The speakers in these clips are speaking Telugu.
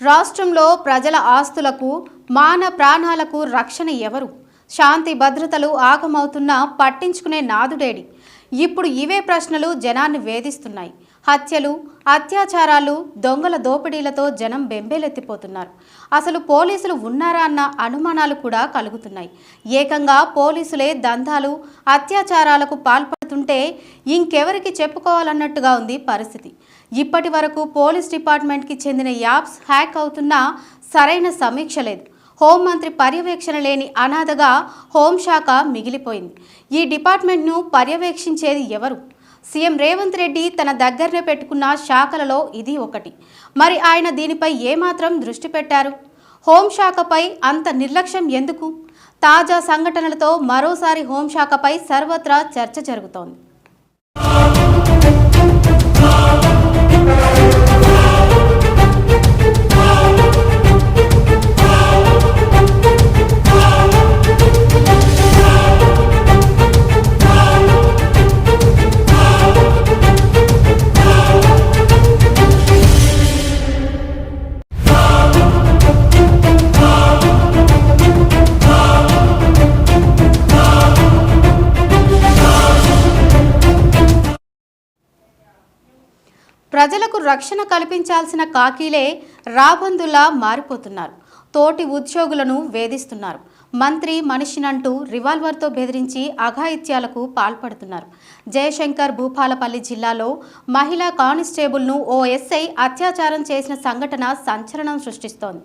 రాష్ట్రంలో ప్రజల ఆస్తులకు మాన ప్రాణాలకు రక్షణ ఎవరు? శాంతి భద్రతలు ఆగమవుతున్నా పట్టించుకునే నాదుడేడి? ఇప్పుడు ఇవే ప్రశ్నలు జనాన్ని వేధిస్తున్నాయి. హత్యలు అత్యాచారాలు దొంగల దోపిడీలతో జనం బెంబేలెత్తిపోతున్నారు. అసలు పోలీసులు ఉన్నారా అన్న అనుమానాలు కూడా కలుగుతున్నాయి. ఏకంగా పోలీసులే దందాలు అత్యాచారాలకు పాల్పడుతుంటే ఇంకెవరికి చెప్పుకోవాలన్నట్టుగా ఉంది పరిస్థితి. ఇప్పటి వరకు పోలీస్ డిపార్ట్మెంట్కి చెందిన యాప్స్ హ్యాక్ అవుతున్నా సరైన సమీక్ష లేదు. హోంమంత్రి పర్యవేక్షణ లేని అనాథగా హోంశాఖ మిగిలిపోయింది. ఈ డిపార్ట్మెంట్ను పర్యవేక్షించేది ఎవరు? సీఎం రేవంత్ రెడ్డి తన దగ్గరనే పెట్టుకున్న శాఖలలో ఇది ఒకటి. మరి ఆయన దీనిపై ఏమాత్రం దృష్టి పెట్టారు? హోంశాఖపై అంత నిర్లక్ష్యం ఎందుకు? తాజా సంఘటనలతో మరోసారి హోంశాఖపై సర్వత్రా చర్చ జరుగుతోంది. రక్షణ కల్పించాల్సిన కాకీలే రాబందులా మారిపోతున్నారు. తోటి ఉద్యోగులను వేధిస్తున్నారు. మంత్రి మనిషినంటూ రివాల్వర్తో బెదిరించి అఘాయిత్యాలకు పాల్పడుతున్నారు. జయశంకర్ భూపాలపల్లి జిల్లాలో మహిళా కానిస్టేబుల్ను ఓ ఎస్ఐ అత్యాచారం చేసిన సంఘటన సంచలనం సృష్టిస్తోంది.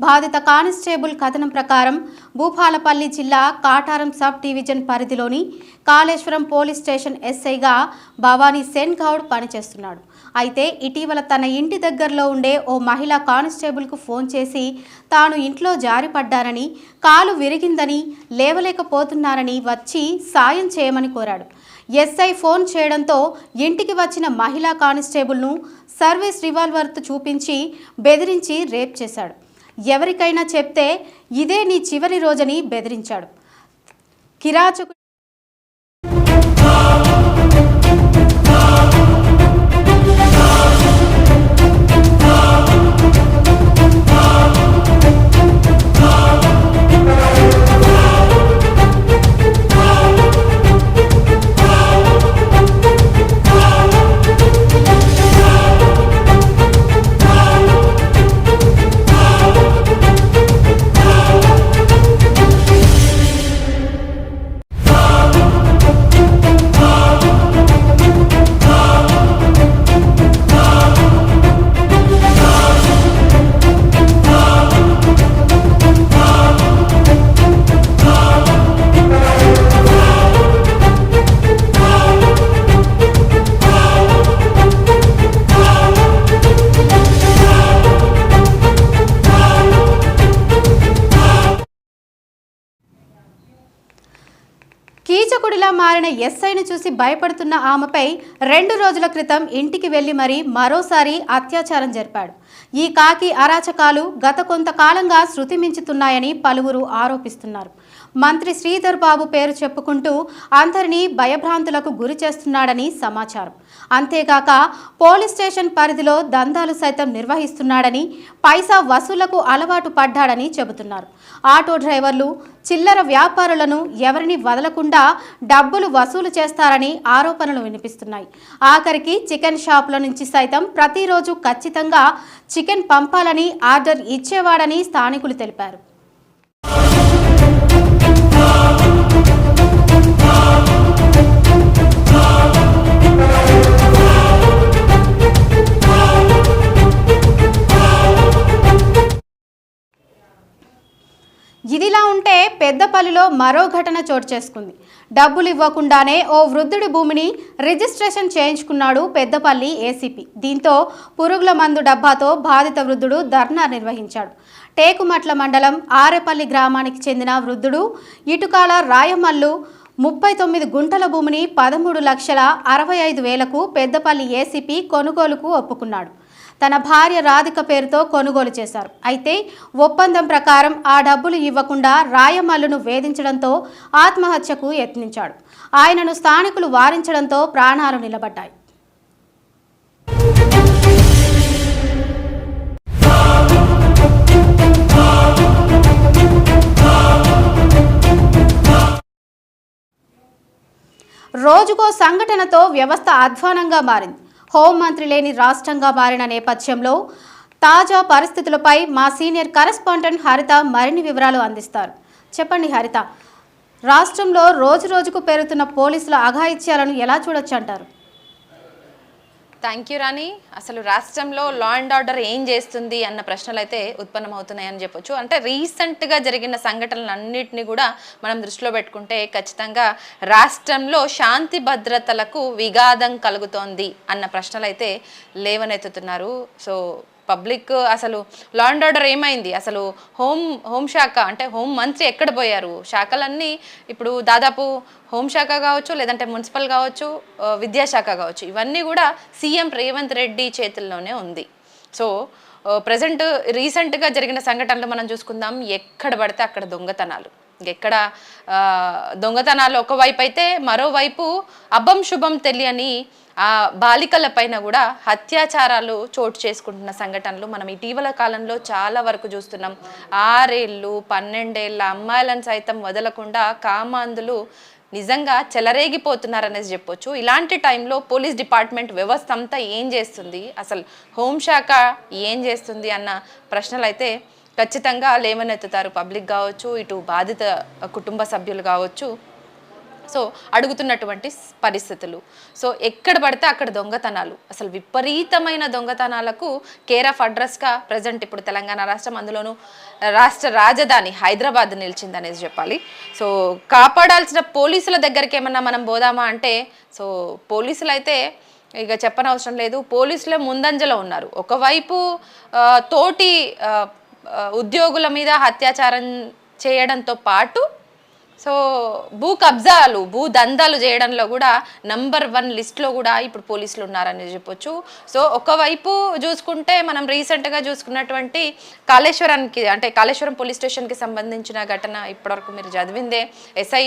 బాధిత కానిస్టేబుల్ కథనం ప్రకారం భూపాలపల్లి జిల్లా కాటారం సబ్ డివిజన్ పరిధిలోని కాళేశ్వరం పోలీస్ స్టేషన్ ఎస్ఐగా భవానీ సెన్ గౌడ్ పనిచేస్తున్నాడు. అయితే ఇటీవల తన ఇంటి దగ్గరలో ఉండే ఓ మహిళా కానిస్టేబుల్కు ఫోన్ చేసి తాను ఇంట్లో జారిపడ్డానని కాలు విరిగిందని లేవలేకపోతున్నారని వచ్చి సాయం చేయమని కోరాడు. ఎస్ఐ ఫోన్ చేయడంతో ఇంటికి వచ్చిన మహిళా కానిస్టేబుల్ను సర్వీస్ రివాల్వర్తో చూపించి బెదిరించి రేప్ చేశాడు. ఎవరికైనా చెప్తే ఇదే నీ చివరి రోజని బెదిరించాడు. కిరాచకు మారిన ఎస్ఐను చూసి భయపడుతున్న ఆమెపై రెండు రోజుల క్రితం ఇంటికి వెళ్ళి మరీ మరోసారి అత్యాచారం జరిపాడు. ఈ కాకి అరాచకాలు గత కొంతకాలంగా శృతి మించుతున్నాయని పలువురు ఆరోపిస్తున్నారు. మంత్రి శ్రీధర్ బాబు పేరు చెప్పుకుంటూ అందరినీ భయభ్రాంతులకు గురి చేస్తున్నాడని సమాచారం. అంతేగాక పోలీస్ స్టేషన్ పరిధిలో దందాలు సైతం నిర్వహిస్తున్నాడని పైసా వసూళ్ళకు అలవాటు పడ్డాడని చెబుతున్నారు. ఆటో డ్రైవర్లు చిల్లర వ్యాపారులను ఎవరిని వదలకుండా డబ్బులు వసూలు చేస్తారని ఆరోపణలు వినిపిస్తున్నాయి. ఆఖరికి చికెన్ షాపుల నుంచి సైతం ప్రతిరోజు ఖచ్చితంగా చికెన్ పంపాలని ఆర్డర్ ఇచ్చేవాడని స్థానికులు తెలిపారు. పెద్దపల్లిలో మరో ఘటన చోటు చేసుకుంది. డబ్బులు ఇవ్వకుండానే ఓ వృద్ధుడి భూమిని రిజిస్ట్రేషన్ చేయించుకున్నాడు పెద్దపల్లి ఏసీపీ. దీంతో పురుగుల మందు డబ్బాతో బాధిత వృద్ధుడు ధర్నా నిర్వహించాడు. టేకుమట్ల మండలం ఆరేపల్లి గ్రామానికి చెందిన వృద్ధుడు ఇటుకాల రాయమల్లు ముప్పై తొమ్మిది గుంటల భూమిని పదమూడు లక్షల అరవై ఐదు వేలకు పెద్దపల్లి ఏసీపీ కొనుగోలుకు ఒప్పుకున్నాడు. తన భార్య రాధిక పేరుతో కొనుగోలు చేశారు. అయితే ఒప్పందం ప్రకారం ఆ డబ్బులు ఇవ్వకుండా రాయమల్లును వేధించడంతో ఆత్మహత్యకు యత్నించాడు. ఆయనను స్థానికులు వారించడంతో ప్రాణాలు నిలబడ్డాయి. రోజుకో సంఘటనతో వ్యవస్థ అధ్వానంగా మారింది. హోంమంత్రి లేని రాష్ట్రంగా మారిన నేపథ్యంలో తాజా పరిస్థితులపై మా సీనియర్ కరెస్పాండెంట్ హరిత మరిన్ని వివరాలు అందిస్తారు. చెప్పండి హరిత రాష్ట్రంలో రోజు రోజుకు పెరుగుతున్న పోలీసుల అఘాయిత్యాలను ఎలా చూడొచ్చు అంటారు? Thank you Rani. అసలు రాష్ట్రంలో లా అండ్ ఆర్డర్ ఏం చేస్తుంది అన్న ప్రశ్నలు అయితే ఉత్పన్నమవుతున్నాయని చెప్పొచ్చు. అంటే రీసెంట్గా జరిగిన సంఘటనలన్నింటినీ కూడా మనం దృష్టిలో పెట్టుకుంటే ఖచ్చితంగా రాష్ట్రంలో శాంతి భద్రతలకు విఘాదం కలుగుతోంది అన్న ప్రశ్నలు అయితే లేవనెత్తుతున్నారు. సో పబ్లిక్ అసలు లా అండ్ ఆర్డర్ ఏమైంది? అసలు హోం హోంశాఖ అంటే హోం మంత్రి ఎక్కడ పోయారు? శాఖలన్నీ ఇప్పుడు దాదాపు హోంశాఖ కావచ్చు లేదంటే మున్సిపల్ కావచ్చు విద్యాశాఖ కావచ్చు. ఇవన్నీ కూడా సీఎం రేవంత్ రెడ్డి చేతుల్లోనే ఉంది. సో ప్రజెంట్ రీసెంట్గా జరిగిన సంఘటనలు మనం చూసుకుందాం. ఎక్కడ పడితే అక్కడ దొంగతనాలు. ఎక్కడ దొంగతనాలు ఒకవైపు అయితే మరోవైపు అభం శుభం తెలియని ఆ బాలికల పైన కూడా అత్యాచారాలు చోటు చేసుకుంటున్న సంఘటనలు మనం ఇటీవల కాలంలో చాలా వరకు చూస్తున్నాం. ఆరేళ్ళు పన్నెండేళ్ళ అమ్మాయిలను సైతం వదలకుండా కామాంధులు నిజంగా చెలరేగిపోతున్నారనేసి చెప్పొచ్చు. ఇలాంటి టైంలో పోలీస్ డిపార్ట్మెంట్ వ్యవస్థ అంతా ఏం చేస్తుంది? అసలు హోంశాఖ ఏం చేస్తుంది? అన్న ప్రశ్నలు అయితే ఖచ్చితంగా లేవనెత్తుతారు పబ్లిక్ కావచ్చు ఇటు బాధిత కుటుంబ సభ్యులు కావచ్చు. సో అడుగుతున్నటువంటి పరిస్థితులు. సో ఎక్కడ పడితే అక్కడ దొంగతనాలు. అసలు విపరీతమైన దొంగతనాలకు కేర్ ఆఫ్ అడ్రస్గా ప్రజెంట్ ఇప్పుడు తెలంగాణ రాష్ట్రం అందులోనూ రాష్ట్ర రాజధాని హైదరాబాద్ నిలిచిందనేసి చెప్పాలి. సో కాపాడాల్సిన పోలీసుల దగ్గరికి ఏమన్నా మనం పోదామా అంటే సో పోలీసులు అయితే ఇక చెప్పనవసరం లేదు. పోలీసులే ముందంజలో ఉన్నారు. ఒకవైపు తోటి ఉద్యోగుల మీద అత్యాచారం చేయడంతో పాటు సో భూ కబ్జాలు భూ దందాలు చేయడంలో కూడా నంబర్ వన్ లిస్ట్లో కూడా ఇప్పుడు పోలీసులు ఉన్నారని చెప్పొచ్చు. సో ఒకవైపు చూసుకుంటే మనం రీసెంట్గా చూసుకున్నటువంటి కాళేశ్వరానికి అంటే కాళేశ్వరం పోలీస్ స్టేషన్కి సంబంధించిన ఘటన ఇప్పటివరకు మీరు చదివిందే ఎస్ఐ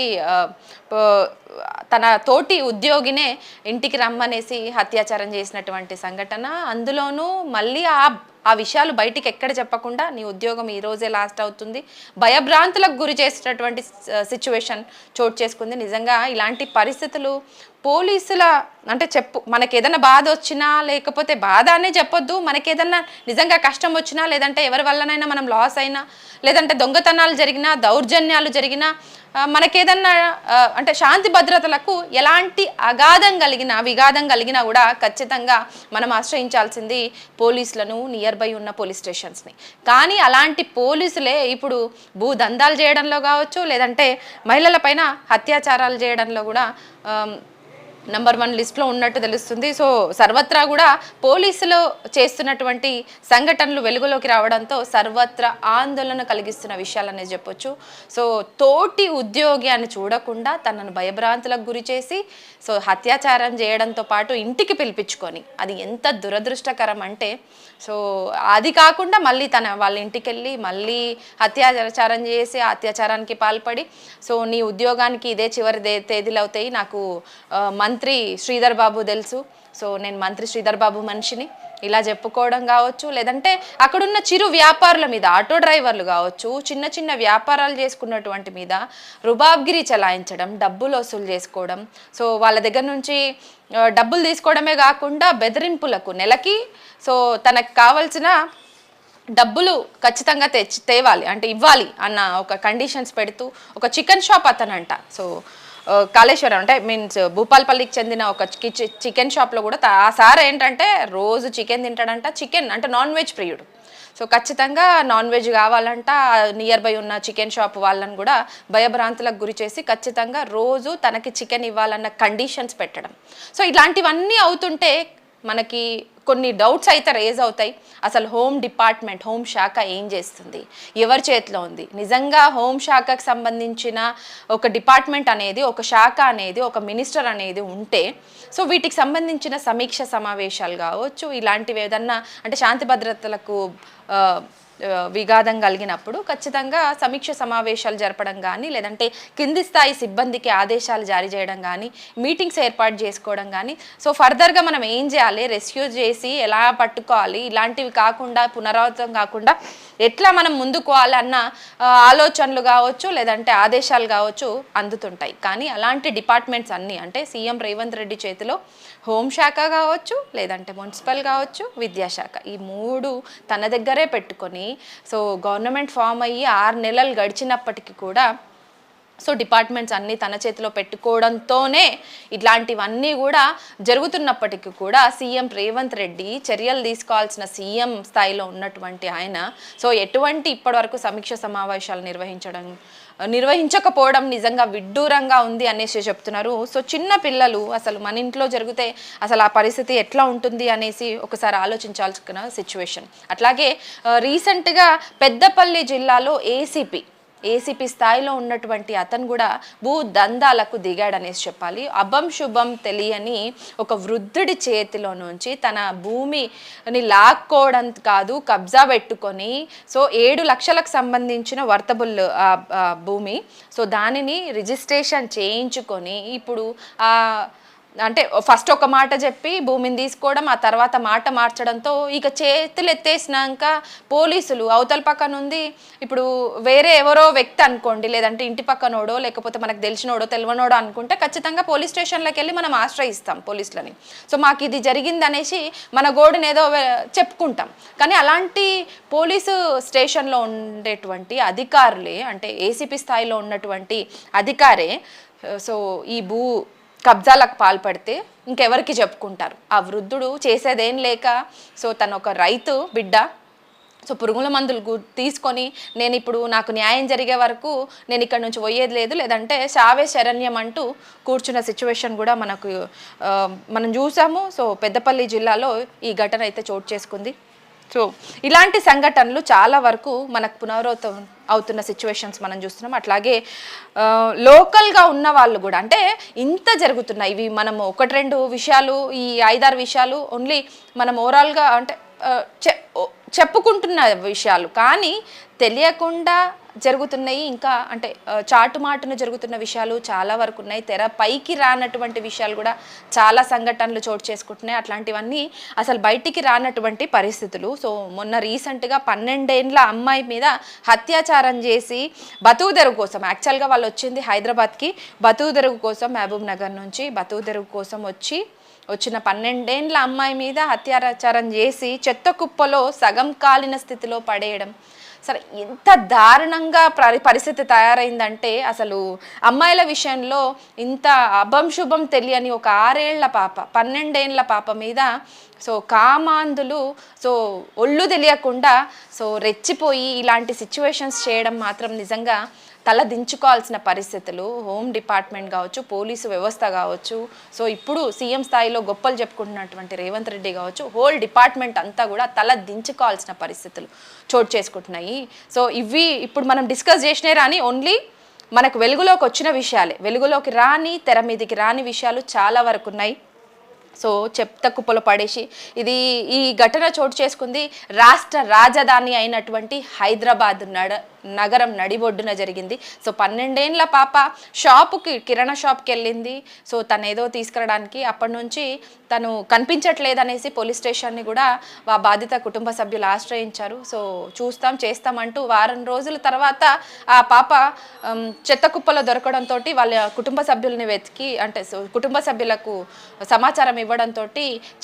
తన తోటి ఉద్యోగినే ఇంటికి రమ్మనేసి అత్యాచారం చేసినటువంటి సంఘటన. అందులోనూ మళ్ళీ ఆ ఆ విషయాలు బయటికి ఎక్కడ చెప్పకుండా నీ ఉద్యోగం ఈ రోజే లాస్ట్ అవుతుంది. భయభ్రాంతులకు గురి చేసేటటువంటి సిచ్యువేషన్ చోటు చేసుకుంది. నిజంగా ఇలాంటి పరిస్థితులు పోలీసుల అంటే చెప్పు మనకి ఏదైనా బాధ వచ్చినా లేకపోతే బాధ అనే చెప్పొద్దు. మనకి ఏదైనా నిజంగా కష్టం వచ్చినా లేదంటే ఎవరి వల్లనైనా మనం లాస్ అయినా లేదంటే దొంగతనాలు జరిగినా దౌర్జన్యాలు జరిగినా మనకేదన్నా అంటే శాంతి భద్రతలకు ఎలాంటి అగాధం కలిగిన విఘాధం కలిగినా కూడా ఖచ్చితంగా మనం ఆశ్రయించాల్సింది పోలీసులను నియర్ బై ఉన్న పోలీస్ స్టేషన్స్ని. కానీ అలాంటి పోలీసులే ఇప్పుడు భూ దందాలు చేయడంలో కావచ్చు లేదంటే మహిళలపైన అత్యాచారాలు చేయడంలో కూడా నంబర్ వన్ లిస్ట్లో ఉన్నట్టు తెలుస్తుంది. సో సర్వత్రా కూడా పోలీసులు చేస్తున్నటువంటి సంఘటనలు వెలుగులోకి రావడంతో సర్వత్రా ఆందోళన కలిగిస్తున్న విషయాలనే చెప్పొచ్చు. సో తోటి ఉద్యోగి అని చూడకుండా తనను భయభ్రాంతులకు గురి చేసి సో అత్యాచారం చేయడంతో పాటు ఇంటికి పిలిపించుకొని అది ఎంత దురదృష్టకరం అంటే సో అది కాకుండా మళ్ళీ తన వాళ్ళ ఇంటికి వెళ్ళి మళ్ళీ హత్యాచారం చేసి అత్యాచారానికి పాల్పడి సో నీ ఉద్యోగానికి ఇదే చివరి తేదీలు అవుతాయి నాకు మంత్ మంత్రి శ్రీధర్ బాబు తెలుసు. సో నేను మంత్రి శ్రీధర్ బాబు మనిషిని. ఇలా చెప్పుకోవడం కావచ్చు లేదంటే అక్కడున్న చిరు వ్యాపారుల మీద ఆటో డ్రైవర్లు కావచ్చు చిన్న చిన్న వ్యాపారాలు చేసుకున్నటువంటి మీద రుబాబ్గిరి చలాయించడం డబ్బులు వసూలు చేసుకోవడం. సో వాళ్ళ దగ్గర నుంచి డబ్బులు తీసుకోవడమే కాకుండా బెదిరింపులకు నెలకి సో తనకు కావలసిన డబ్బులు ఖచ్చితంగా తెచ్చి తేవాలి అంటే ఇవ్వాలి అన్న ఒక కండిషన్స్ పెడుతూ ఒక చికెన్ షాప్ అతనంట. సో కాళేశ్వరం అంటే మీన్స్ భూపాల్పల్లికి చెందిన ఒక చికెన్ షాప్లో కూడా ఆ సార్ ఏంటంటే రోజు చికెన్ తింటాడంట చికెన్ అంటే నాన్ వెజ్ ప్రియుడు. సో ఖచ్చితంగా నాన్ వెజ్ కావాలంట నియర్ బై ఉన్న చికెన్ షాప్ వాళ్ళని కూడా భయభ్రాంతులకు గురి చేసి ఖచ్చితంగా రోజు తనకి చికెన్ ఇవ్వాలన్న కండిషన్స్ పెట్టడం. సో ఇలాంటివన్నీ అవుతుంటే మనకి కొన్ని డౌట్స్ అయితే రేజ్ అవుతాయి. అసలు హోమ్ డిపార్ట్మెంట్ హోమ్ శాఖ ఏం చేస్తుంది? ఎవరి చేతిలో ఉంది? నిజంగా హోమ్ శాఖకు సంబంధించిన ఒక డిపార్ట్మెంట్ అనేది ఒక శాఖ అనేది ఒక మినిస్టర్ అనేది ఉంటే సో వీటికి సంబంధించిన సమీక్ష సమావేశాలు కావచ్చు ఇలాంటివి ఏదన్నా అంటే శాంతి భద్రతలకు విఘాతం కలిగినప్పుడు ఖచ్చితంగా సమీక్ష సమావేశాలు జరపడం కానీ లేదంటే కింది స్థాయి సిబ్బందికి ఆదేశాలు జారీ చేయడం కానీ మీటింగ్స్ ఏర్పాటు చేసుకోవడం కానీ సో ఫర్దర్గా మనం ఏం చేయాలి? రెస్క్యూ చేసి ఎలా పట్టుకోవాలి? ఇలాంటివి కాకుండా పునరావృతం కాకుండా ఎట్లా మనం ముందుకోవాలి అన్న ఆలోచనలు కావచ్చు లేదంటే ఆదేశాలు కావచ్చు అందుతుంటాయి. కానీ అలాంటి డిపార్ట్మెంట్స్ అన్నీ అంటే సీఎం రేవంత్ రెడ్డి చేతిలో హోంశాఖ కావచ్చు లేదంటే మున్సిపల్ కావచ్చు విద్యాశాఖ ఈ మూడు తన దగ్గరే పెట్టుకొని సో గవర్నమెంట్ ఫామ్ అయ్యి ఆరు నెలలు గడిచినప్పటికీ కూడా సో డిపార్ట్మెంట్స్ అన్నీ తన చేతిలో పెట్టుకోవడంతోనే ఇట్లాంటివన్నీ కూడా జరుగుతున్నప్పటికీ కూడా సీఎం రేవంత్ రెడ్డి చర్యలు తీసుకోవాల్సిన సీఎం స్థాయిలో ఉన్నటువంటి ఆయన. సో ఎటువంటి ఇప్పటివరకు సమీక్ష సమావేశాలు నిర్వహించడం నిర్వహించకపోవడం నిజంగా విడ్డూరంగా ఉంది అనేసి చెప్తున్నారు. సో చిన్న పిల్లలు అసలు మన ఇంట్లో జరిగితే అసలు ఆ పరిస్థితి ఎట్లా ఉంటుంది అనేసి ఒకసారి ఆలోచించాల్సిన సిచ్యువేషన్ అట్లాగే రీసెంట్గా పెద్దపల్లి జిల్లాలో ఏసీపీ ఏసీపీ స్థాయిలో ఉన్నటువంటి అతను కూడా భూ దందాలకు దిగాడనేసి చెప్పాలి. అభం శుభం తెలియని ఒక వృద్ధుడి చేతిలో నుంచి తన భూమిని లాక్కోవడం కాదు కబ్జా పెట్టుకొని సో ఏడు లక్షలకు సంబంధించిన వర్తబుల్ భూమి. సో దానిని రిజిస్ట్రేషన్ చేయించుకొని ఇప్పుడు ఆ అంటే ఫస్ట్ ఒక మాట చెప్పి భూమిని తీసుకోవడం ఆ తర్వాత మాట మార్చడంతో ఇక చేతులు ఎత్తేసినాక పోలీసులు అవతల పక్కన ఉంది. ఇప్పుడు వేరే ఎవరో వ్యక్తి అనుకోండి లేదంటే ఇంటి పక్కనోడో లేకపోతే మనకు తెలిసినోడో తెలియనోడో అనుకుంటే ఖచ్చితంగా పోలీస్ స్టేషన్లకు వెళ్ళి మనం ఆశ్రయిస్తాం పోలీసులని. సో మాకు ఇది జరిగింది అనేసి మన గోడుని ఏదో చెప్పుకుంటాం. కానీ అలాంటి పోలీసు స్టేషన్లో ఉండేటువంటి అధికారులే అంటే ఏసీపీ స్థాయిలో ఉన్నటువంటి అధికారే సో ఈ భూ కబ్జాలకు పాల్పడితే ఇంకెవరికి చెప్పుకుంటారు? ఆ వృద్ధుడు చేసేదేం లేక సో తను ఒక రైతు బిడ్డ సో పురుగుల మందులు గు- తీసుకొని నేను ఇప్పుడు నాకు న్యాయం జరిగే వరకు నేను ఇక్కడ నుంచి పోయేది లేదు. లేదంటే శావే శరణ్యం అంటూ కూర్చున్న సిచ్యువేషన్ కూడా మనకు మనం చూసాము. సో పెద్దపల్లి జిల్లాలో ఈ ఘటన అయితే చోటు చేసుకుంది. సో ఇలాంటి సంఘటనలు చాలా వరకు మనకు పునరావృతం అవుతున్న సిచ్యువేషన్స్ మనం చూస్తున్నాం. అట్లాగే లోకల్గా ఉన్న వాళ్ళు కూడా అంటే ఇంత జరుగుతున్నాయి. ఇవి మనము ఒకటి రెండు విషయాలు ఈ ఐదారు విషయాలు ఓన్లీ మనం ఓవరాల్గా అంటే చె- చెప్పుకుంటున్న విషయాలు. కానీ తెలియకుండా జరుగుతున్నాయి. ఇంకా అంటే చాటు చాటుమాటున జరుగుతున్న విషయాలు చాలా వరకు ఉన్నాయి. తెర పైకి రానటువంటి విషయాలు కూడా చాలా సంఘటనలు చోటు చేసుకుంటున్నాయి. అట్లాంటివన్నీ అసలు బయటికి రానటువంటి పరిస్థితులు. సో మొన్న రీసెంట్గా పన్నెండేండ్ల అమ్మాయి మీద అత్యాచారం చేసి బతుకు తెరుగు కోసం యాక్చువల్గా వాళ్ళు వచ్చింది హైదరాబాద్కి బతుకు తెరుగు కోసం మహబూబ్ నగర్ నుంచి బతుకు తెరుగు కోసం వచ్చి వచ్చిన పన్నెండేండ్ల అమ్మాయి మీద అత్యాచారం చేసి చెత్త కుప్పలో సగం కాలిన స్థితిలో పడేయడం. సరే ఇంత దారుణంగా పరి పరిస్థితి తయారైందంటే అసలు అమ్మాయిల విషయంలో ఇంత అభం శుభం తెలియని ఒక ఆరేళ్ళ పాప పన్నెండేళ్ళ పాప మీద సో కామాంధులు సో ఒళ్ళు తెలియకుండా సో రెచ్చిపోయి ఇలాంటి సిచ్యువేషన్స్ చేయడం మాత్రం నిజంగా తల దించుకోవాల్సిన పరిస్థితులు హోమ్ డిపార్ట్మెంట్ కావచ్చు పోలీసు వ్యవస్థ కావచ్చు సో ఇప్పుడు సీఎం స్థాయిలో గొప్పలు చెప్పుకుంటున్నటువంటి రేవంత్ రెడ్డి కావచ్చు హోల్ డిపార్ట్మెంట్ అంతా కూడా తల దించుకోవాల్సిన పరిస్థితులు చోటు చేసుకుంటున్నాయి. సో ఇవి ఇప్పుడు మనం డిస్కస్ చేసినే రాని ఓన్లీ మనకు వెలుగులోకి వచ్చిన విషయాలే. వెలుగులోకి రాని తెర మీదకి రాని విషయాలు చాలా వరకు ఉన్నాయి. సో చెత్త కుప్పలు పడేసి ఇది ఈ ఘటన చోటు చేసుకుంది. రాష్ట్ర రాజధాని అయినటువంటి హైదరాబాద్ నడ నగరం నడిబొడ్డున జరిగింది. సో పన్నెండేండ్ల పాప షాపుకి కిరాణా షాప్కి వెళ్ళింది. సో తను ఏదో తీసుకురావడానికి అప్పటి నుంచి తను కనిపించట్లేదనేసి పోలీస్ స్టేషన్ని కూడా ఆ బాధిత కుటుంబ సభ్యులు ఆశ్రయించారు. సో చూస్తాం చేస్తామంటూ వారం రోజుల తర్వాత ఆ పాప చెత్త కుప్పలో దొరకడంతో వాళ్ళ కుటుంబ సభ్యుల్ని వెతికి అంటే సో కుటుంబ సభ్యులకు సమాచారం ఇవ్వడంతో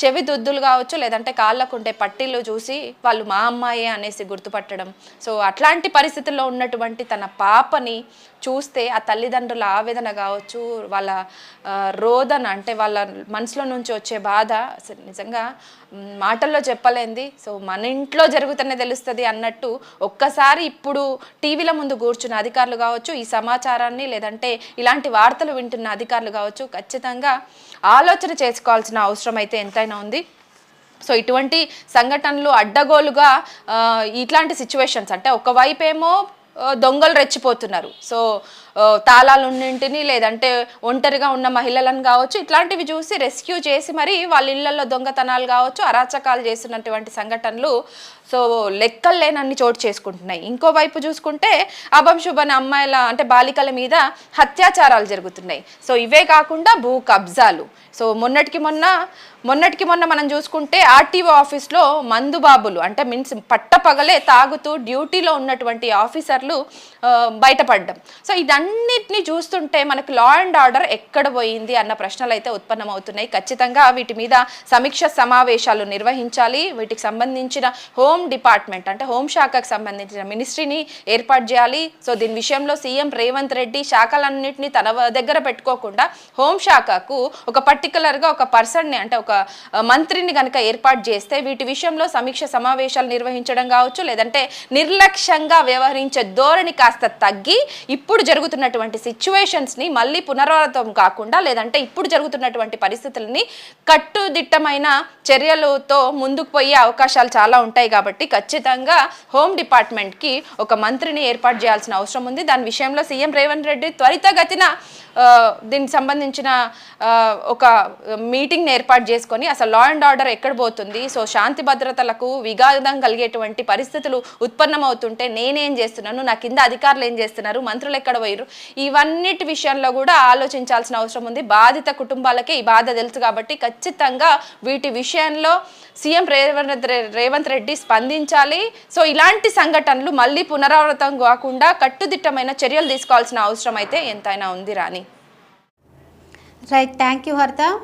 చెవి దుద్దులు కావచ్చు లేదంటే కాళ్ళకు ఉండే పట్టీలు చూసి వాళ్ళు మా అమ్మాయే అనేసి గుర్తుపట్టడం. సో అట్లాంటి పరిస్థితుల్లో ఉన్నటువంటి తన పాపని చూస్తే ఆ తల్లిదండ్రుల ఆవేదన కావచ్చు వాళ్ళ రోదన అంటే వాళ్ళ మనసులో నుంచి వచ్చే బాధ నిజంగా మాటల్లో చెప్పలేంది. సో మన ఇంట్లో జరుగుతూనే తెలుస్తుంది అన్నట్టు ఒక్కసారి ఇప్పుడు టీవీల ముందు కూర్చున్న అధికారులు కావచ్చు ఈ సమాచారాన్ని లేదంటే ఇలాంటి వార్తలు వింటున్న అధికారులు కావచ్చు ఖచ్చితంగా ఆలోచన చేసుకోవాల్సిన అవసరం అయితే ఎంతైనా ఉంది. సో ఇటువంటి సంఘటనలు అడ్డగోలుగా ఇట్లాంటి సిచ్యువేషన్స్ అంటే ఒకవైపు ఏమో దొంగలు రెచ్చిపోతున్నారు. సో ఆ, తాళాలున్నింటిని లేదంటే ఒంటరిగా ఉన్న మహిళలను కావచ్చు ఇట్లాంటివి చూసి రెస్క్యూ చేసి మరి వాళ్ళ ఇళ్ళలో దొంగతనాలు కావచ్చు అరాచకాలు చేసినటువంటి సంఘటనలు సో లెక్కలు లేనన్ని చోటు చేసుకుంటున్నాయి. ఇంకోవైపు చూసుకుంటే అభం శుభన అమ్మాయిల అంటే బాలికల మీద అత్యాచారాలు జరుగుతున్నాయి. సో ఇవే కాకుండా భూ కబ్జాలు. సో మొన్నటికి మొన్న మొన్నటికి మొన్న మనం చూసుకుంటే ఆర్టీఓ ఆఫీస్లో మందుబాబులు అంటే మీన్స్ పట్టపగలే తాగుతూ డ్యూటీలో ఉన్నటువంటి ఆఫీసర్లు బయటపడ్డం. సో ఇదన్నిటిని చూస్తుంటే మనకు లా అండ్ ఆర్డర్ ఎక్కడ పోయింది అన్న ప్రశ్నలు అయితే ఉత్పన్నమవుతున్నాయి. ఖచ్చితంగా వీటి మీద సమీక్ష సమావేశాలు నిర్వహించాలి. వీటికి సంబంధించిన హోమ్ డిపార్ట్మెంట్ అంటే హోం శాఖకు సంబంధించిన మినిస్ట్రీని ఏర్పాటు చేయాలి. సో దీని విషయంలో సీఎం రేవంత్ రెడ్డి శాఖలన్నింటినీ తన దగ్గర పెట్టుకోకుండా హోం శాఖకు ఒక పర్టికులర్గా ఒక పర్సన్ని అంటే ఒక మంత్రిని కనుక ఏర్పాటు చేస్తే వీటి విషయంలో సమీక్ష సమావేశాలు నిర్వహించడం కావచ్చు లేదంటే నిర్లక్ష్యంగా వ్యవహరించే ధోరణి కాస్త తగ్గి ఇప్పుడు జరుగుతున్నటువంటి సిచ్యువేషన్స్ని మళ్ళీ పునరావృతం కాకుండా లేదంటే ఇప్పుడు జరుగుతున్నటువంటి పరిస్థితులని కట్టుదిట్టమైన చర్యలతో ముందుకు పోయే అవకాశాలు చాలా ఉంటాయి కాబట్టి ఖచ్చితంగా హోమ్ డిపార్ట్మెంట్కి ఒక మంత్రిని ఏర్పాటు చేయాల్సిన అవసరం ఉంది. దాని విషయంలో సీఎం రేవంత్ రెడ్డి త్వరితగతిన దీనికి సంబంధించిన ఒక మీటింగ్ని ఏర్పాటు చేసుకొని అసలు లా అండ్ ఆర్డర్ ఎక్కడ పోతుంది? సో శాంతి భద్రతలకు విఘాతం కలిగేటువంటి పరిస్థితులు ఉత్పన్నమవుతుంటే నేనేం చేస్తున్నాను? నా కింద అధికారులు ఏం చేస్తున్నారు? మంత్రులు ఎక్కడ పోయారు ఇవన్నిటి విషయంలో కూడా ఆలోచించాల్సిన అవసరం ఉంది. బాధిత కుటుంబాలకే ఈ బాధ తెలుసు కాబట్టి ఖచ్చితంగా వీటి విషయంలో సీఎం రేవంత్ రె- రేవంత్ రెడ్డి స్పందించాలి. సో ఇలాంటి సంఘటనలు మళ్ళీ పునరావృతం కాకుండా కట్టుదిట్టమైన చర్యలు తీసుకోవాల్సిన అవసరం అయితే ఎంతైనా ఉంది రాని రైట్. Thank you హర్త.